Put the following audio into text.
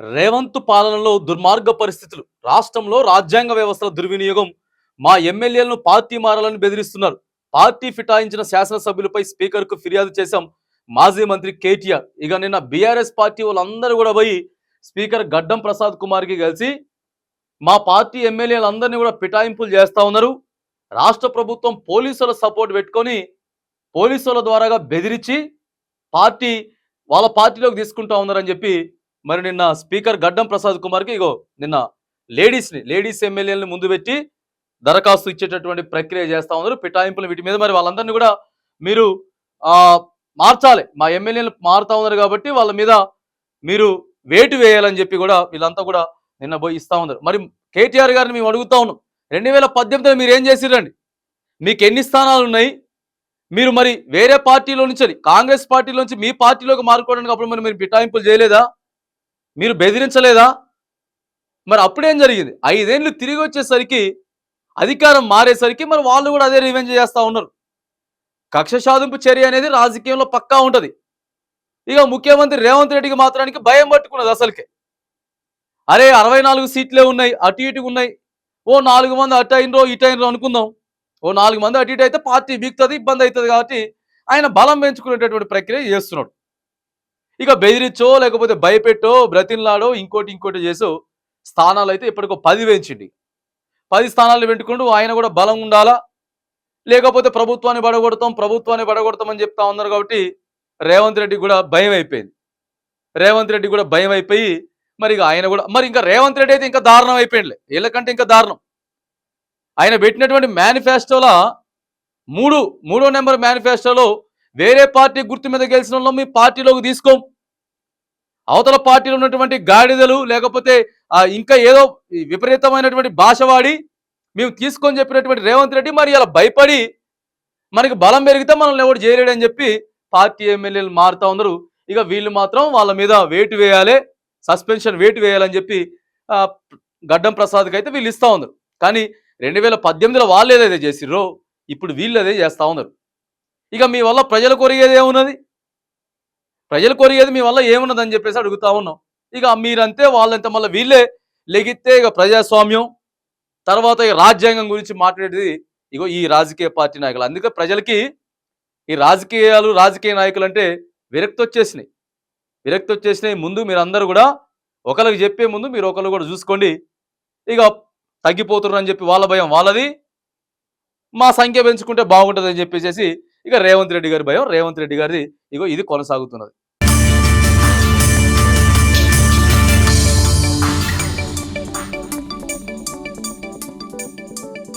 రేవంత్ పాలనలో దుర్మార్గ పరిస్థితులు రాష్ట్రంలో రాజ్యాంగ వ్యవస్థల దుర్వినియోగం మా ఎమ్మెల్యేలను పార్టీ మారాలని బెదిరిస్తున్నారు. పార్టీ ఫిటాయించిన శాసనసభ్యులపై స్పీకర్కు ఫిర్యాదు చేశాం. మాజీ మంత్రి కేటీఆర్. ఇక నిన్న బీఆర్ఎస్ పార్టీ వాళ్ళందరూ కూడా పోయి స్పీకర్ గడ్డం ప్రసాద్ కుమార్కి కలిసి మా పార్టీ ఎమ్మెల్యేలందరినీ కూడా పిటాయింపులు చేస్తా ఉన్నారు. రాష్ట్ర ప్రభుత్వం పోలీసుల సపోర్ట్ పెట్టుకొని పోలీసుల ద్వారాగా బెదిరించి పార్టీ వాళ్ళ పార్టీలోకి తీసుకుంటా ఉన్నారని చెప్పి మరి నిన్న స్పీకర్ గడ్డం ప్రసాద్ కుమార్కి ఇగో నిన్న లేడీస్ని లేడీస్ ఎమ్మెల్యేలను ముందు పెట్టి దరఖాస్తు ఇచ్చేటటువంటి ప్రక్రియ చేస్తా ఉన్నారు. పిటాయింపులు వీటి మీద మరి వాళ్ళందరినీ కూడా మీరు మార్చాలి. మా ఎమ్మెల్యేలు మారుతా ఉన్నారు కాబట్టి వాళ్ళ మీద మీరు వేటు వేయాలని చెప్పి కూడా వీళ్ళంతా కూడా నిన్న పోయి ఇస్తా ఉన్నారు. మరి కేటీఆర్ గారిని మేము అడుగుతా ఉన్నాం. రెండు వేల పద్దెనిమిదిలో మీరు ఏం చేసిరండి మీకు ఎన్ని స్థానాలు ఉన్నాయి? మీరు మరి వేరే పార్టీలో నుంచి కాంగ్రెస్ పార్టీలో నుంచి మీ పార్టీలోకి మారుకోవడానికి అప్పుడు మరి మీరు పిటాయింపులు చేయలేదా? మీరు బెదిరించలేదా? మరి అప్పుడేం జరిగింది? ఐదేళ్ళు తిరిగి వచ్చేసరికి అధికారం మారేసరికి మరి వాళ్ళు కూడా అదే రివెంజ్ చేస్తూ ఉన్నారు. కక్ష సాధింపు చర్య అనేది రాజకీయంలో పక్కా ఉంటుంది. ఇక ముఖ్యమంత్రి రేవంత్ రెడ్డికి మాత్రానికి భయం పట్టుకున్నది అసలుకే. అరే అరవై నాలుగు సీట్లే ఉన్నాయి అటు ఇటు ఉన్నాయి. ఓ నాలుగు మంది అటు అయినరో ఇటు అయినరో అనుకుందాం. ఓ నాలుగు మంది అటు ఇటు అయితే పార్టీ బీక్తుంది ఇబ్బంది అవుతుంది కాబట్టి ఆయన బలం పెంచుకునేటటువంటి ప్రక్రియ చేస్తున్నాడు. ఇక బెదిరించో లేకపోతే భయపెట్టో బ్రతిన్లాడో ఇంకోటి ఇంకోటి చేసో స్థానాలు అయితే ఇప్పటికో పది పెంచిండి పది స్థానాలు పెట్టుకుంటూ ఆయన కూడా బలం ఉండాలా? లేకపోతే ప్రభుత్వాన్ని పడగొడతాం ప్రభుత్వాన్ని పడగొడతామని చెప్తా ఉన్నారు కాబట్టి రేవంత్ రెడ్డి కూడా భయం అయిపోయింది. రేవంత్ రెడ్డి కూడా భయం అయిపోయి మరి ఇక ఆయన కూడా మరి ఇంకా రేవంత్ రెడ్డి అయితే ఇంకా దారుణం అయిపోయిందిలే. వీళ్ళకంటే ఇంకా దారుణం. ఆయన పెట్టినటువంటి మేనిఫెస్టోలో మూడు మూడో నెంబర్ మేనిఫెస్టోలో వేరే పార్టీ గుర్తు మీద గెలిచిన వాళ్ళం మీ పార్టీలోకి తీసుకోం. అవతల పార్టీలో ఉన్నటువంటి గాడిదలు లేకపోతే ఇంకా ఏదో విపరీతమైనటువంటి భాష వాడి మేము తీసుకొని చెప్పినటువంటి రేవంత్ రెడ్డి మరి ఇలా భయపడి మనకి బలం పెరిగితే మనల్ని ఎవరు చేయలేడని చెప్పి పార్టీ ఎమ్మెల్యేలు మారుతా ఉన్నారు. ఇక వీళ్ళు మాత్రం వాళ్ళ మీద వేటు వేయాలి సస్పెన్షన్ వేటు వేయాలని చెప్పి గడ్డం ప్రసాద్కి అయితే వీళ్ళు ఇస్తూ ఉన్నారు. కానీ రెండు వేల పద్దెనిమిదిలో వాళ్ళు ఏదైతే చేసిర్రో ఇప్పుడు వీళ్ళు అదే చేస్తూ ఉన్నారు. ఇక మీ వల్ల ప్రజలు కొరిగేది ఏమున్నది? ప్రజలు కొరిగేది మీ వల్ల ఏమున్నది అని చెప్పేసి అడుగుతా ఉన్నాం. ఇక మీరంతే వాళ్ళంతే మళ్ళీ వీళ్ళే లెగితే ఇక ప్రజాస్వామ్యం తర్వాత ఇక రాజ్యాంగం గురించి మాట్లాడేది ఇగో ఈ రాజకీయ పార్టీ నాయకులు. అందుకే ప్రజలకి ఈ రాజకీయాలు రాజకీయ నాయకులు అంటే విరక్తి వచ్చేసినాయి. విరక్తి వచ్చేసినాయి. ముందు మీరందరూ కూడా ఒకరికి చెప్పే ముందు మీరు ఒకరు కూడా చూసుకోండి. ఇక తగ్గిపోతున్నారు అని చెప్పి వాళ్ళ భయం వాళ్ళది. మా సంఖ్య పెంచుకుంటే బాగుంటుంది అని చెప్పేసి ఇక రేవంత్ రెడ్డి గారి భయం. రేవంత్ రెడ్డి గారిది ఇగో ఇది కొనసాగుతున్నది.